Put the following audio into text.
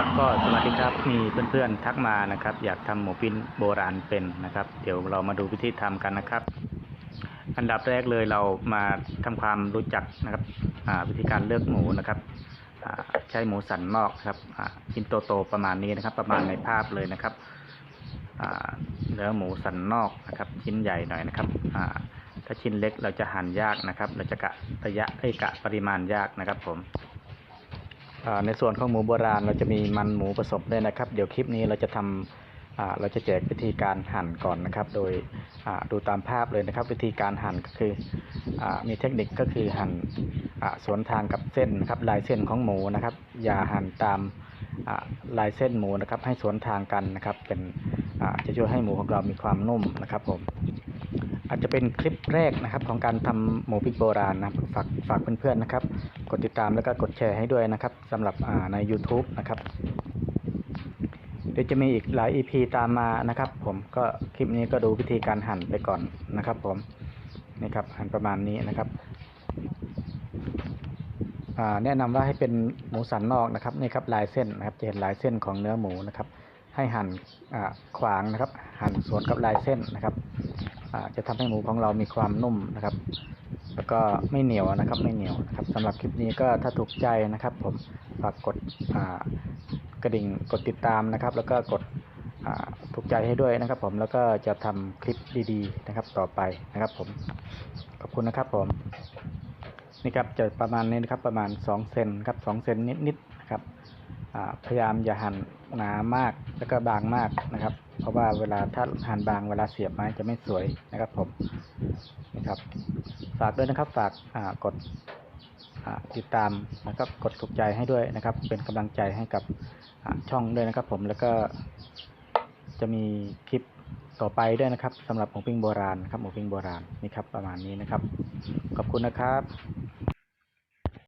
ครับก็สวัสดีครับมีเพื่อนๆทักมานะครับ อยากทำหมูปิ้งโบราณเป็นนะครับ เดี๋ยวเรามาดูวิธีทำกันนะครับ อันดับแรกเลยเรามาทำความรู้จักนะครับวิธีการเลือกหมูนะครับใช้หมูสันนอกครับชิ้นโตๆประมาณนี้นะครับ ประมาณในภาพเลยนะครับเนื้อหมูสันนอกนะครับ ชิ้นใหญ่หน่อยนะครับถ้าชิ้นเล็กเราจะหั่นยากนะครับ เราจะกะระยะเอ้กะปริมาณยากนะครับผม ในส่วนของหมูโบราณเราจะมีมันหมูผสมด้วยนะครับ เดี๋ยวคลิปนี้เราจะทำเราจะแจกวิธีการหั่นก่อนนะครับ โดยดูตามภาพเลยนะครับ วิธีการหั่นก็คืออมีเทคนิคก็คือหั่นสวนทางกับเส้นนะครับลายเส้นของหมูนะครับ อย่าหั่นตามลายเส้นหมูนะครับ ให้สวนทางกันนะครับ เป็นจะช่วยให้หมูของเรามีความนุ่มนะครับผม อาจจะเป็นคลิปแรกนะครับของการทำหมูพริกโบราณนะฝากฝากเพื่อนๆนะครับ กดติดตามแล้วก็กดแชร์ให้ด้วยนะครับสำหรับใน YouTube นะครับเดี๋ยวจะมีอีกหลาย EP ตามมานะครับ ผมก็คลิปนี้ก็ดูวิธีการหั่นไปก่อนนะครับ ผมนี่ครับหั่นประมาณนี้นะครับแนะนำว่าให้เป็นหมูสันนอกนะครับนี่ครับลายเส้นนะครับจะเห็นลายเส้นของเนื้อหมูนะครับ ให้หั่นขวางนะครับ หั่นสวนกับลายเส้นนะครับ จะทำให้หมูของเรามีความนุ่มนะครับ แล้วก็ไม่เหนียวนะครับไม่เหนียวนะครับสำหรับคลิปนี้ก็ถ้าถูกใจนะครับ ผมฝากกดกระดิ่งกดติดตามนะครับ แล้วก็กดถูกใจให้ด้วยนะครับ ผมแล้วก็จะทำคลิปดีๆ นะครับ ต่อไปนะครับ ผมขอบคุณนะครับผมนี่ครับจะประมาณนี้นะครับประมาณ2เซนครับ2เซนนิดๆนะครับพยายามอย่าหั่นหนามากแล้วก็บางมากนะครับ ราะว่าเวลาถ้าหั่นบางเวลาเสียบไม้จะไม่สวยนะครับผมนี่ครับฝากด้วยนะครับฝากกดติดตามแล้วก็กดถูกใจให้ด้วยนะครับ เป็นกำลังใจให้กับช่องด้วยนะครับ ผมแล้วก็จะมีคลิปต่อไปด้วยนะครับสำหรับหมูปิ้งโบราณครับหมูปิ้งโบราณนี่ครับประมาณนี้นะครับ ขอบคุณนะครับ